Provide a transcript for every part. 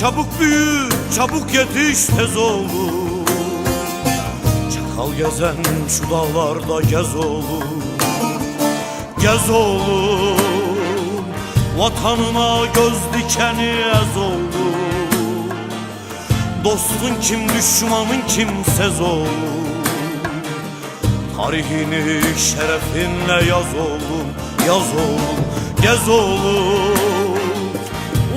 Çabuk büyü, çabuk yetiş tez oğlum Çakal gezen şu dağlarda gez oğlum Gez oğlum Vatanına göz dikeni ez oğlum Dostun kim düşmanın kimsez oğlum Tarihini şerefinle yaz oğlum Yaz oğlum, gez oğlum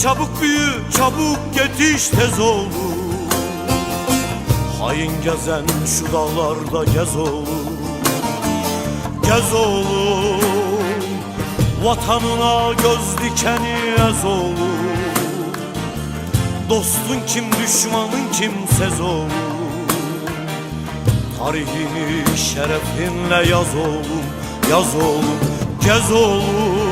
Çabuk büyü, çabuk yetiş tez oğlum Hain gezen şu dağlarda gez oğlum Gez oğlum Vatanına göz dikeni ez oğlum Dostun kim düşmanın kimsez oğlum Tarihini şerefinle yaz oğlum Yaz oğlum, gez oğlum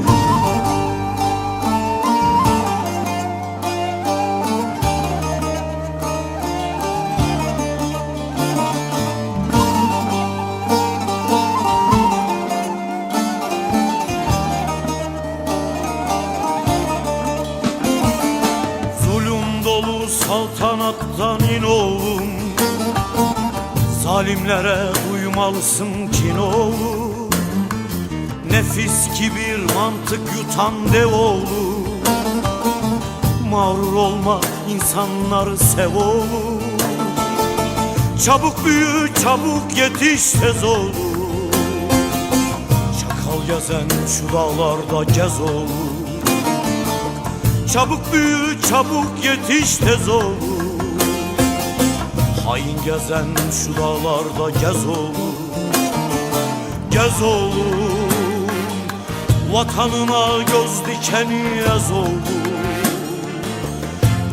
saltanattan in oğlum. Zalimlere uymalısın kin oğlum. Nefis kibir mantık yutan dev oğlum. Mağrur olma insanları sev oğlum. Çabuk büyü çabuk yetiş tez oğlum. Çakal gezen şu dağlarda gez oğlum Çabuk büyü çabuk yetiş tez oğlum Hain gezen şu dağlarda gez oğlum Gez oğlum. Vatanına göz dikeni ez oğlum.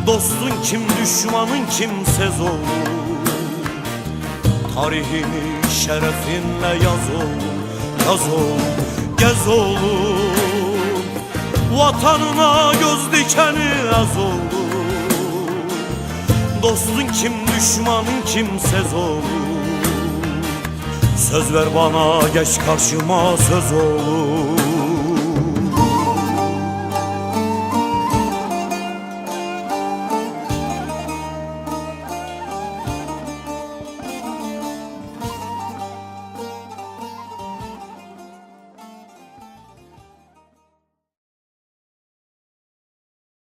Dostun kim düşmanın kimsez oğlum. Tarihini şerefinle yaz oğlum Yaz oğlum, gez oğlum Vatanına göz dikeni az oğlum Dostun kim düşmanın kimsez oğlum Söz ver bana geç karşıma söz oğlum